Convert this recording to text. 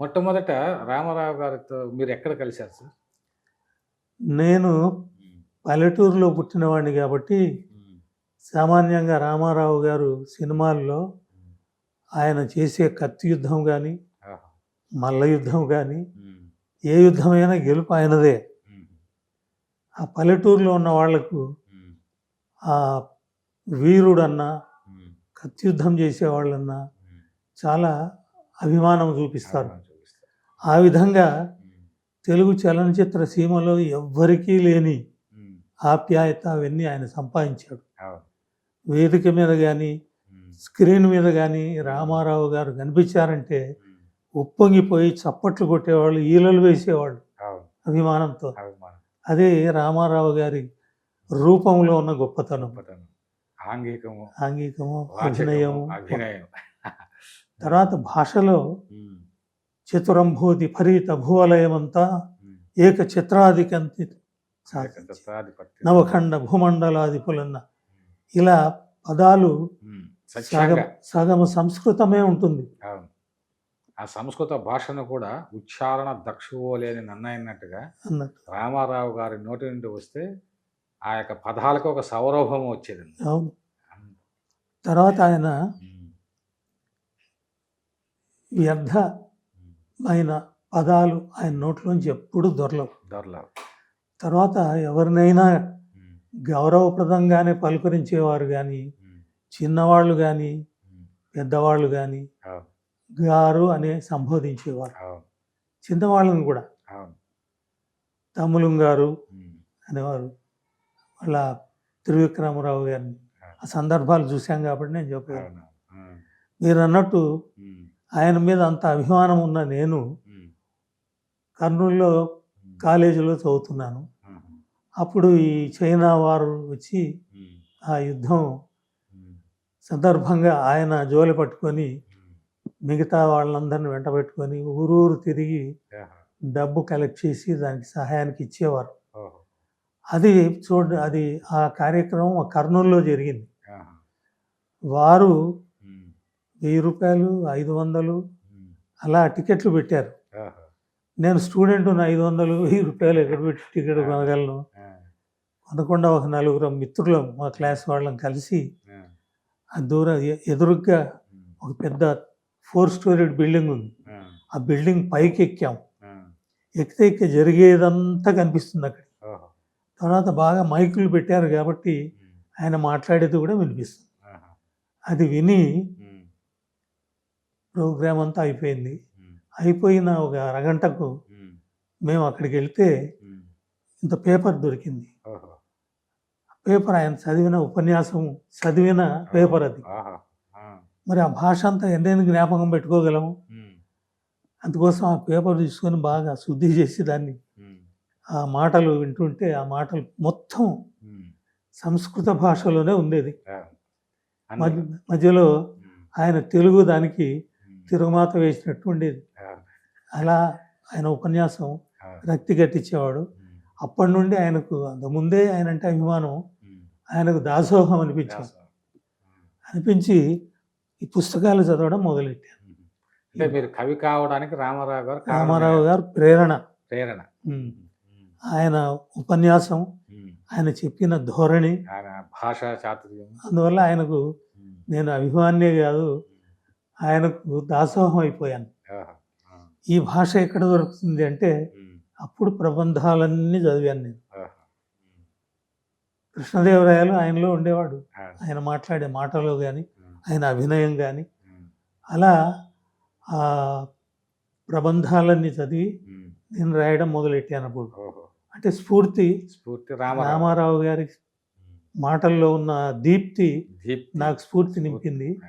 మొట్టమొదట రామారావు గారితో మీరు ఎక్కడ కలిశారు సార్ నేను పల్లెటూరులో పుట్టినవాడిని కాబట్టి సామాన్యంగా రామారావు గారు సినిమాల్లో ఆయన చేసే కత్తి యుద్ధం కానీ. మల్ల యుద్ధం కానీ. ఏ యుద్ధమైనా గెలుపు ఆయనదే. ఆ పల్లెటూరులో ఉన్న వాళ్ళకు. ఆ వీరుడన్నా. కత్తి యుద్ధం చేసేవాళ్ళన్నా. చాలా అభిమానం చూపిస్తారు. ఆ విధంగా. తెలుగు చలనచిత్ర సీమలో ఎవ్వరికీ లేని. ఆప్యాయత అవన్నీ ఆయన సంపాదించాడు. వేదిక మీద కానీ. స్క్రీన్ మీద కానీ రామారావు గారు కనిపించారంటే. ఉప్పొంగిపోయి చప్పట్లు కొట్టేవాళ్ళు ఈలలు వేసేవాళ్ళు. అభిమానంతో అభిమానం. అదే రామారావు గారి రూపంలో ఉన్న గొప్పతనం. ఆంగికము ఆంగికము అభినయము అభినయం తర్వాత భాషలో. చతురంభూతి ఫరీత భూవలయమంతా. ఏక చిత్రాధికంతి. నవఖండ భూమండలాధిపులన్న ఇలా పదాలు. సగం సగము సంస్కృతమే ఉంటుంది ఆ సంస్కృత భాషను కూడా ఉచ్చారణ దక్షువోలేని నన్నైనట్టుగా అన్నట్టు రామారావు గారి నోటి నుండి వస్తే ఆ యొక్క పదాలకు ఒక సౌరభం వచ్చేది అవును తర్వాత ఆయన వ్యర్థమైన పదాలు ఆయన నోట్లోంచి ఎప్పుడు దొరలవు. దొరల. తర్వాత ఎవరినైనా గౌరవప్రదంగానే పలుకరించేవారు కానీ చిన్నవాళ్ళు కానీ పెద్దవాళ్ళు కానీ గారు అనే సంబోధించేవారు. చిన్నవాళ్ళని కూడా తమ్ములం గారు. అనేవారు. వాళ్ళ త్రివిక్రమరావు గారిని. ఆ. సందర్భాలు చూశాం కాబట్టి నేను చెప్పాను. మీరు అన్నట్టు. ఆయన మీద అంత అభిమానం ఉన్న నేను. కర్నూలులో. కాలేజీలో చదువుతున్నాను. అప్పుడు ఈ చైనా వారు వచ్చి. ఆ యుద్ధం. సందర్భంగా ఆయన జోలి పట్టుకొని. మిగతా వాళ్ళందరిని వెంట పెట్టుకొని ఊరూరు తిరిగి. డబ్బు కలెక్ట్ చేసి దానికి సహాయానికి ఇచ్చేవారు. అది చూడ అది ఆ కార్యక్రమం కర్నూలులో జరిగింది. వారు. వెయ్యి రూపాయలు ఐదు వందలు. అలా టికెట్లు పెట్టారు. నేను స్టూడెంట్ ఐదు వందలు వెయ్యి రూపాయలు ఎక్కడ పెట్టి టికెట్ కొనగలను. కొనకుండా ఒక నలుగురు మిత్రులం మా క్లాస్ వాళ్ళం కలిసి ఆ. దూరం ఎదురుగ్గా. ఒక పెద్ద ఫోర్ స్టోరీడ్ బిల్డింగ్ ఉంది ఆ. బిల్డింగ్ పైకి ఎక్కాం. ఎక్కితే ఎక్కి జరిగేదంతా కనిపిస్తుంది అక్కడ. తర్వాత బాగా మైకులు పెట్టారు కాబట్టి. ఆయన మాట్లాడేది కూడా వినిపిస్తుంది. అది విని. ప్రోగ్రామ్ అంతా అయిపోయింది. అయిపోయిన ఒక అరగంటకు. మేము అక్కడికి వెళ్తే. ఇంత పేపర్ దొరికింది. పేపర్ ఆయన చదివిన ఉపన్యాసం చదివిన పేపర్ అది. మరి ఆ భాష అంతా ఎన్నైనా జ్ఞాపకం పెట్టుకోగలము. అందుకోసం ఆ పేపర్ తీసుకొని బాగా శుద్ధి చేసి దాన్ని. ఆ మాటలు వింటుంటే ఆ మాటలు మొత్తం. సంస్కృత భాషలోనే ఉండేది మధ్యలో. ఆయన తెలుగు దానికి. తిరుగుమాత వేసినట్టు ఉండేది. అలా ఆయన ఉపన్యాసం. రక్తి కట్టించేవాడు. అప్పటి నుండి ఆయనకు అంతకుముందే ఆయన అంటే అభిమానం. ఆయనకు దాసోహం అనిపించింది. ఉమ్. అనిపించి ఈ పుస్తకాలు చదవడం మొదలెట్టాను. అంటే మీరు కవి కావడానికి రామారావు గారు. రామారావు గారు ప్రేరణ ప్రేరణ. ఆయన ఉపన్యాసం. ఆయన చెప్పిన ధోరణి ఆయన భాషా చాతుర్యం అందువల్ల ఆయనకు. నేను అభిమాన్యే కాదు. ఆయనకు దాసోహం అయిపోయాను. ఈ భాష ఎక్కడ దొరుకుతుంది అంటే. అప్పుడు ప్రబంధాలన్నీ చదివాను నేను. కృష్ణదేవరాయలు ఆయనలో ఉండేవాడు. ఆయన మాట్లాడే మాటలో కానీ. ఆయన అభినయం కానీ. అలా ఆ ప్రబంధాలన్నీ చదివి. నేను రాయడం మొదలెట్టాను అప్పుడు అంటే స్ఫూర్తి స్ఫూర్తి రామారావు గారి. మాటల్లో ఉన్న దీప్తి నాకు స్ఫూర్తి నింపింది